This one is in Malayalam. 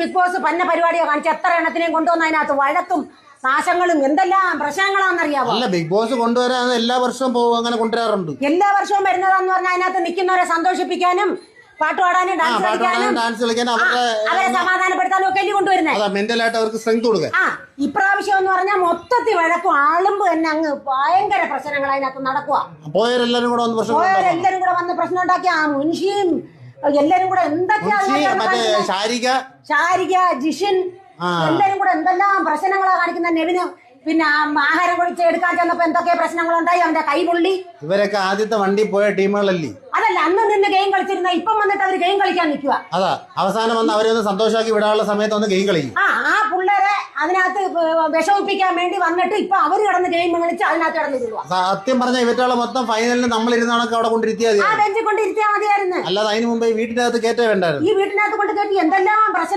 ബിഗ് ബോസ് പന്ന പരിപാടിയോ കാണിച്ച്. എത്ര എണ്ണത്തിനെയും കൊണ്ടുവന്ന അതിനകത്ത് വഴക്കും നാശങ്ങളും എന്തെല്ലാം പ്രശ്നങ്ങളാണെന്നറിയാവോ? അല്ല ബിഗ് ബോസ് കൊണ്ടുവരാൻ എല്ലാ വർഷവും പോകും അങ്ങനെ കൊണ്ടുവരാറുണ്ട്. എല്ലാ വർഷവും വരുന്നതാന്ന് പറഞ്ഞാൽ അതിനകത്ത് നിൽക്കുന്നവരെ സന്തോഷിപ്പിക്കാനും പാട്ട് പാടാനും ഡാൻസ് കളിക്കാനും ഡാൻസ് കളിക്കാൻ അവരെ സമാധാനപ്പെടുത്താനും ഒക്കെ അല്ലേ കൊണ്ടുവരുന്നത് അതാ മെന്റലായിട്ട് അവർക്ക് സ്ട്രെങ്ത് ആ ഇപ്രാവശ്യം എന്ന് പറഞ്ഞാൽ മൊത്തത്തിൽ വഴക്കും ആളുമ്പ് തന്നെ അങ്ങ് ഭയങ്കര പ്രശ്നങ്ങൾ അതിനകത്ത് നടക്കുക പോയവരെല്ലാരും കൂടെ വന്ന് പ്രശ്നം. എല്ലാരും കൂടെ വന്ന് പ്രശ്നം ഉണ്ടാക്കി ആ മുൻഷിയും എല്ലാരും കൂടെ എന്തൊക്കെയാ മറ്റേ? ശാരിക. ശാരിക ജിഷിൻ. എല്ലാരും കൂടെ എന്തെല്ലാം പ്രശ്നങ്ങളാ കാണിക്കുന്ന നെവിന് പിന്നെ ആഹാരം കുടിച്ച് എടുക്കാൻ ചെന്നപ്പോ എന്തൊക്കെ പ്രശ്നങ്ങളുണ്ടായി? അവന്റെ കൈ പുള്ളി. ഇവരൊക്കെ ആദ്യത്തെ വണ്ടി പോയ ടീമുകളല്ലേ? അതല്ല അന്ന് നിന്ന് ഗെയിം കളിച്ചിരുന്ന ഇപ്പം വന്നിട്ട് അവർ ഗെയിം കളിക്കാൻ നിൽക്കുക അതാ അവസാനം വന്ന് അവരെ ഒന്ന് സന്തോഷമാക്കി വിടാനുള്ള സമയത്ത് ഒന്ന് ഗെയിം കളിക്കും. ആ അതിനകത്ത് വിഷമിപ്പിക്കാൻ വേണ്ടി വന്നിട്ട് ഇപ്പൊ അവർ കിടന്ന് ഗെയിം കളിച്ച് അതിനകത്ത് കിടന്നിരുക സത്യം പറഞ്ഞ ഇവറ്റാളെ മൊത്തം ഫൈനലിൽ നമ്മൾ ഇരുന്നാണൊക്കെ അവിടെ കൊണ്ടിരുത്തിയാൽ ആ ബെഞ്ചിൽ കൊണ്ട് മതിയായിരുന്നു. അല്ലാതെ അതിന് മുമ്പേ വീട്ടിനകത്ത് കയറ്റേ വേണ്ടായിരുന്നു. ഈ വീട്ടിനകത്ത് കൊണ്ട് കയറ്റി എന്തെല്ലാം പ്രശ്നം